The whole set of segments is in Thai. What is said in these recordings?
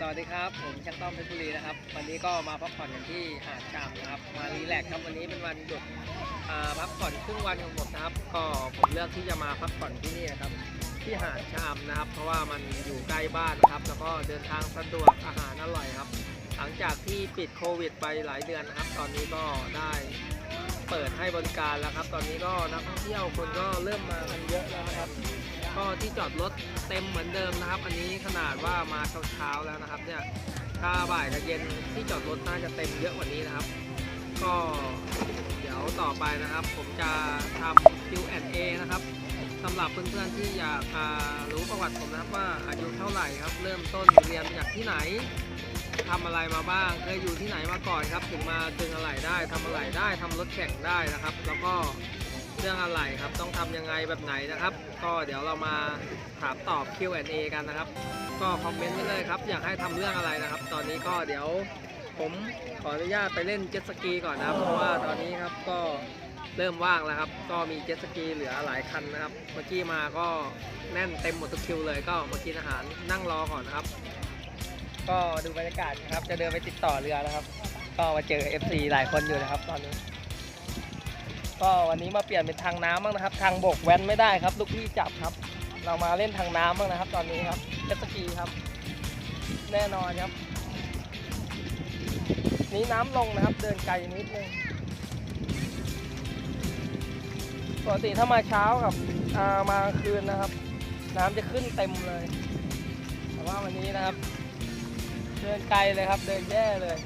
สวัสดีครับ ผมช่างต้อมเพชรบุรีนะครับ วันนี้ก็มาพักผ่อนกันที่หาดชามนะครับ มารีแลกซ์ครับวันนี้เป็นวันหยุดพักผ่อนครึ่งวันของผมนะครับ ก็ผมเลือกที่จะมาพักผ่อนที่นี่นะครับ ที่หาดชามนะครับ เพราะว่ามันอยู่ใกล้บ้านนะครับ แล้วก็เดินทางสะดวกอาหารอร่อยครับ หลังจากที่ปิดโควิดไปหลายเดือนนะครับ ตอนนี้ก็ได้เปิดให้บริการแล้วครับ ตอนนี้ก็นักท่องเที่ยวคนก็เริ่มมากันเยอะแล้วนะครับ ก็ที่จอดรถเต็มเหมือนเดิมนะครับ อันนี้ขนาดว่ามาเช้าๆแล้วนะครับเนี่ยถ้าบ่ายกับเย็นที่จอดรถน่าจะเต็มเยอะกว่านี้นะครับ ก็เดี๋ยวต่อไปนะครับ ผมจะทำ Q&A นะครับสำหรับเพื่อนๆที่อยากรู้ประวัติผมนะครับว่าอายุเท่าไหร่ครับ เริ่มต้นเรียนจากที่ไหนทำอะไรมาบ้างเคยอยู่ที่ไหนมาก่อนครับ ถึงมาดึงอะไรได้ทำอะไรได้ทำรถแข่งได้นะครับ แล้วก็ เรื่องอะไรครับ ต้องทำยังไงแบบไหนนะครับ ก็เดี๋ยวเรามาถามตอบ Q&A กันนะครับ ก็คอมเมนต์ไว้เลยครับ อยากให้ทำเรื่องอะไรนะครับ ตอนนี้ก็เดี๋ยวผมขออนุญาตไปเล่นเจ็ตสกีก่อนนะครับ เพราะว่าตอนนี้ครับก็เริ่มว่างแล้วครับ ก็มีเจ็ตสกีเหลือหลายคันนะครับ เมื่อกี้มาก็แน่นเต็มหมดทุกคิวเลย ก็มากินอาหารนั่งรอก่อนนะครับ ก็ดูบรรยากาศนะครับ จะเดินไปติดต่อเรือนะครับ ก็มาเจอ FC หลายคนอยู่นะครับตอนนี้ ก็วันนี้มาเปลี่ยนเป็นทางน้ำบ้างนะครับ ทางบกแว้นไม่ได้ครับ ลูกพี่จับครับ เรามาเล่นทางน้ำบ้างนะครับ ตอนนี้ครับเจ็ตสกีครับ แน่นอนครับ นี้น้ำลงนะครับ เดินไกลนิดนึงปกติถ้ามาเช้ากับามาคืนนะครับ น้ำจะขึ้นเต็มเลย แต่ว่าวันนี้นะครับ เดินไกลเลยครับ เดินแย่เลย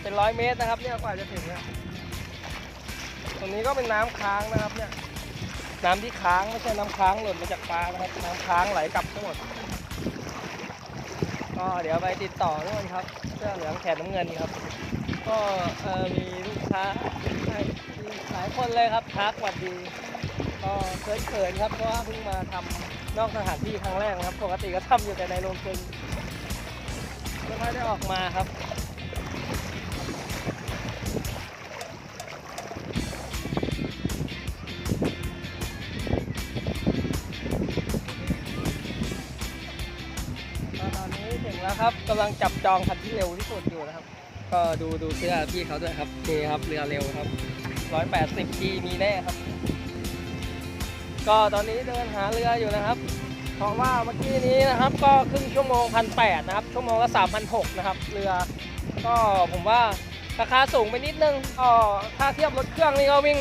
เป็นร้อยเมตรนะครับเนี่ยกว่าจะถึงเนี่ย ตรงนี้ก็เป็นน้ำค้างนะครับเนี่ยน้ำที่ค้างไม่ใช่น้ำค้างหล่นมาจากฟ้านะครับ น้ำค้างไหลกลับทั้งหมดก็เดี๋ยวไปติดต่อนู่นครับเสื้อเหลืองแขนน้ำเงินครับ ก็มีลูกค้าหลายคนเลยครับทักสวัสดี ก็เขินๆครับเพราะว่าเพิ่งมาทำนอกสถานที่ครั้งแรกนะครับ ปกติก็ทำอยู่แต่ในโรงกลึงไม่ค่อยได้ออกมาครับ ครับกำลังจับจองคันที่เร็วที่สุดอยู่นะครับ ก็ดูดูเสื้อพี่เขาด้วยครับนี่ครับเรือเร็วครับ180 G มีแน่ครับ ก็ตอนนี้เดินหาเรืออยู่นะครับ เพราะว่าเมื่อกี้นี้นะครับ ก็ครึ่งชั่วโมงพันแนะครับ ชั่วโมงละ3,600นะครับเรือ ก็ผมว่าราคาสูงไปนิดนึงก็ถ้าเทียบรถเครื่องนี่ก็วิ่ง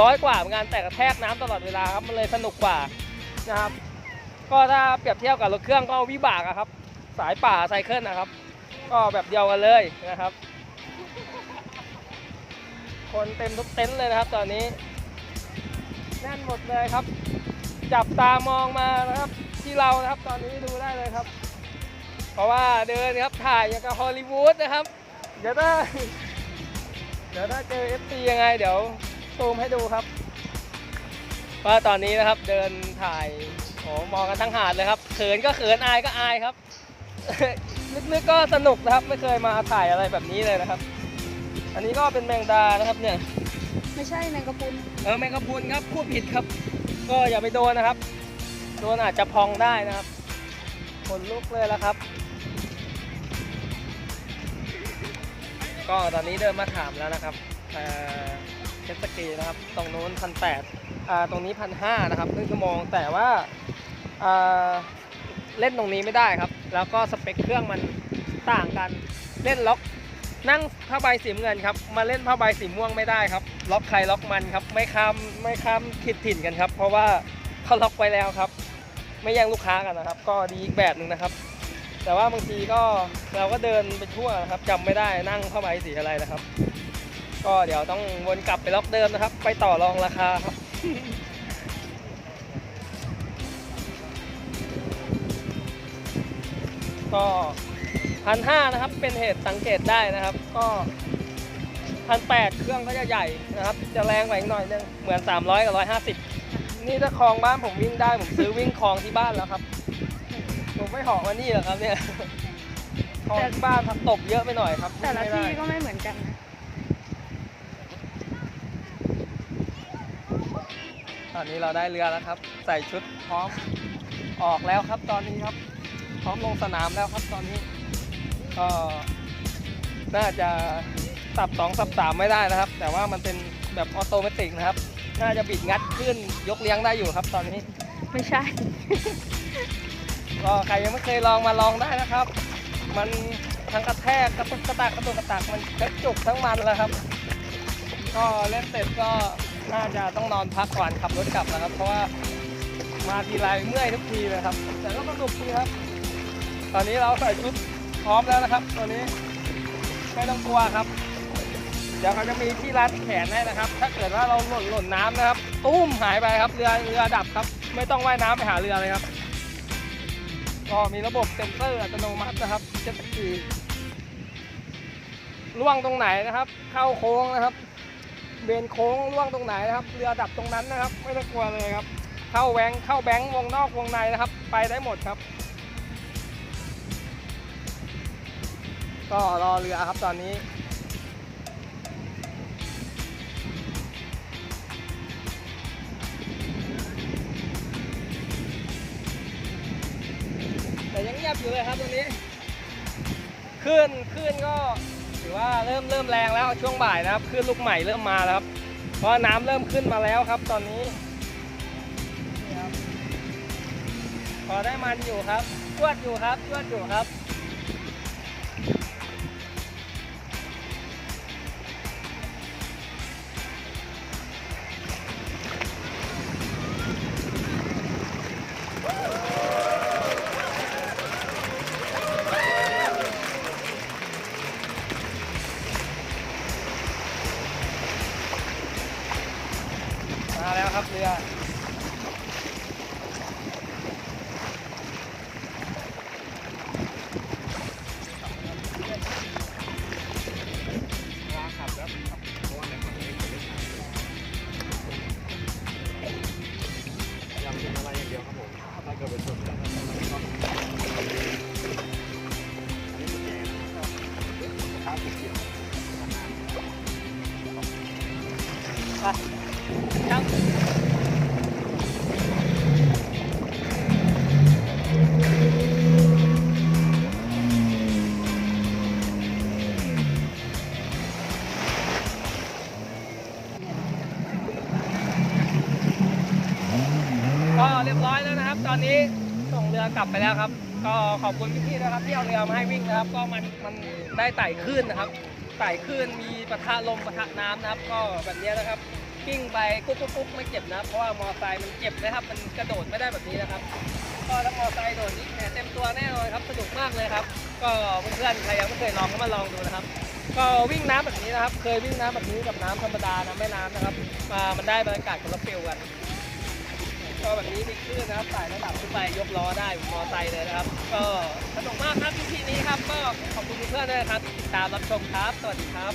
ร้อยกว่าเหมือนกันแต่กระแทกน้ำตลอดเวลาครับมันเลยสนุกกว่านะครับ ก็ถ้าเปรียบเทียบกับรถเครื่องก็วิบากอะครับ สายป่าไซเคิลนะครับ ก็แบบเดียวกันเลยนะครับ คนเต็มทุกเต็นท์เลยนะครับ ตอนนี้ แน่นหมดเลยครับ จับตามองมานะครับ ที่เรานะครับตอนนี้ดูได้เลยครับ เพราะว่าเดินครับถ่ายอย่างกับฮอลลีวูดนะครับ เดี๋ยวถ้าเดี๋ยวถ้าเจอ FC ยังไง เดี๋ยวซูมให้ดูครับว่าตอนนี้นะครับเดินถ่ายโอ้มองกันทั้งหาดเลยครับเขินก็เขินอายก็อายครับ ลึกๆก็สนุกนะครับ ไม่เคยมาถ่ายอะไรแบบนี้เลยนะครับ อันนี้ก็เป็นแมงดานะครับเนี่ย ไม่ใช่แมงกะพรุนเออแมงกะพรุนครับพูดผิดครับ ก็อย่าไปโดนนะครับ โดนอาจจะพองได้นะครับขนลุกเลยแล้วครับ ก็ตอนนี้เดินมาถามแล้วนะครับเอ่อเจ็ตสกีนะครับ ตรงนู้นพันแปดอ่าตรงนี้พันห้านะครับครึ่งชั่วโมงแต่ว่าอ่าเล่นตรงนี้ไม่ได้ครับ แล้วก็สเปคเครื่องมันต่างกันเล่นล็อกนั่งผ้าใบสีเงินครับ มาเล่นผ้าใบสีม่วงไม่ได้ครับ ล็อกใครล็อกมันครับ ไม่ข้ามไม่ข้ามขิดถิ่นกันครับ เพราะว่าเขาล็อกไว้แล้วครับ ไม่แย่งลูกค้ากันนะครับ ก็ดีอีกแบบหนึ่งนะครับ แต่ว่าบางทีก็เราก็เดินไปทั่วนะครับจำไม่ได้นั่งผ้าใบสีอะไรนะครับ ก็เดี๋ยวต้องวนกลับไปล็อกเดิมนะครับ ไปต่อรองราคาครับ ก็พันห้านะครับเป็นเหตุสังเกตได้นะครับ ก็พันแปดเครื่องก็จะใหญ่นะครับ จะแรงกว่าอีกหน่อยนึงเหมือน 300 กับ 150 นี่ถ้าคลองบ้านผมวิ่งได้ ผมซื้อวิ่งคลองที่บ้านแล้วครับ ผมไม่เหาะมานี่หรอกครับเนี่ยคลองที่บ้านผักตบเยอะไปหน่อยครับแต่ละวิ่งที่ไม่ได้ก็ไม่เหมือนกันนะตอนนี้เราได้เรือแล้วครับ ใส่ชุดพร้อมออกแล้วครับตอนนี้ครับ พร้อมลงสนามแล้วครับตอนนี้ก็น่าจะสับสองสับสามไม่ได้นะครับ แต่ว่ามันเป็นแบบออโตเมติกนะครับ น่าจะบิดงัดขึ้นยกเลี้ยงได้อยู่ครับ ตอนนี้ไม่ใช่ ก็ใครยังไม่เคยลองมาลองได้นะครับ มันทั้งกระแทกกระตุกกระตากกระตุกกระตากมันกระจุกทั้งมันแล้วครับ ก็เล่นเสร็จก็น่าจะต้องนอนพักก่อนขับรถกลับนะครับ เพราะว่ามาทีไรเมื่อยทุกทีเลยครับ แต่ก็สนุกดีครับ ตอนนี้เราใส่ชุดพร้อมแล้วนะครับ ตัวนี้ไม่ต้องกลัวครับ เดี๋ยวเขาจะมีที่รัดแขนให้นะครับ ถ้าเกิดว่าเราหล่นหล่นน้ำนะครับ ตุ้มหายไปครับเรือเรือดับครับ ไม่ต้องว่ายน้ำไปหาเรือเลยครับ ก็มีระบบเซ็นเซอร์อัตโนมัตินะครับเจ็ตสกีล่วงตรงไหนนะครับ เข้าโค้งนะครับ เบนโค้งล่วงตรงไหนนะครับ เรือดับตรงนั้นนะครับ ไม่ต้องกลัวเลยครับ เข้าแบงเข้าแบงค์วงนอกวงในนะครับ ไปได้หมดครับ ก็รอเรือครับตอนนี้แต่ยังเงียบอยู่เลยครับตรงนี้คลื่นคลื่นก็ถือว่าเริ่มเริ่มแรงแล้วช่วงบ่ายนะครับคลื่นลูกใหม่เริ่มมาแล้วครับ เพราะน้ำเริ่มขึ้นมาแล้วครับ ตอนนี้พอได้มันอยู่ครับชวดอยู่ครับชวดอยู่ครับ บเรือครับ อนะครับตอนนี้ส่งเรือกลับไปแล้วครับ ก็ขอบคุณพี่ๆนะครับที่เอาเรือมาให้วิ่งนะครับ ก็มันมันได้ไต่ขึ้นนะครับไต่ขึ้นมีปะทะลมปะทะน้ำนะครับ ก็แบบนี้นะครับกิ้งไปกุ๊กกุ๊กกุ๊กไม่เจ็บนะเพราะว่ามอไซค์มันเจ็บนะครับ มันกระโดดไม่ได้แบบนี้นะครับ ก็ถ้ามอไซค์โดดนี่แผลเต็มตัวแน่นอนครับสนุกมากเลยครับ ก็เพื่อนๆใครยังไม่เคยลองก็มาลองดูนะครับ ก็วิ่งน้ำแบบนี้นะครับ เคยวิ่งน้ำแบบนี้กับน้ำธรรมดาน้ำแม่น้ำนะครับมามันได้บรรยากาศคนละฟิลกัน ก็แบบนี้มีคลื่นนะครับไต่ระดับขึ้นไปยกล้อได้มอนมอไซค์เลยนะครับ ก็สนุกมากครับที่นี้ครับ ก็ขอบคุณเพื่อนๆด้วยนะครับติดตามรับชมครับ สวัสดีครับ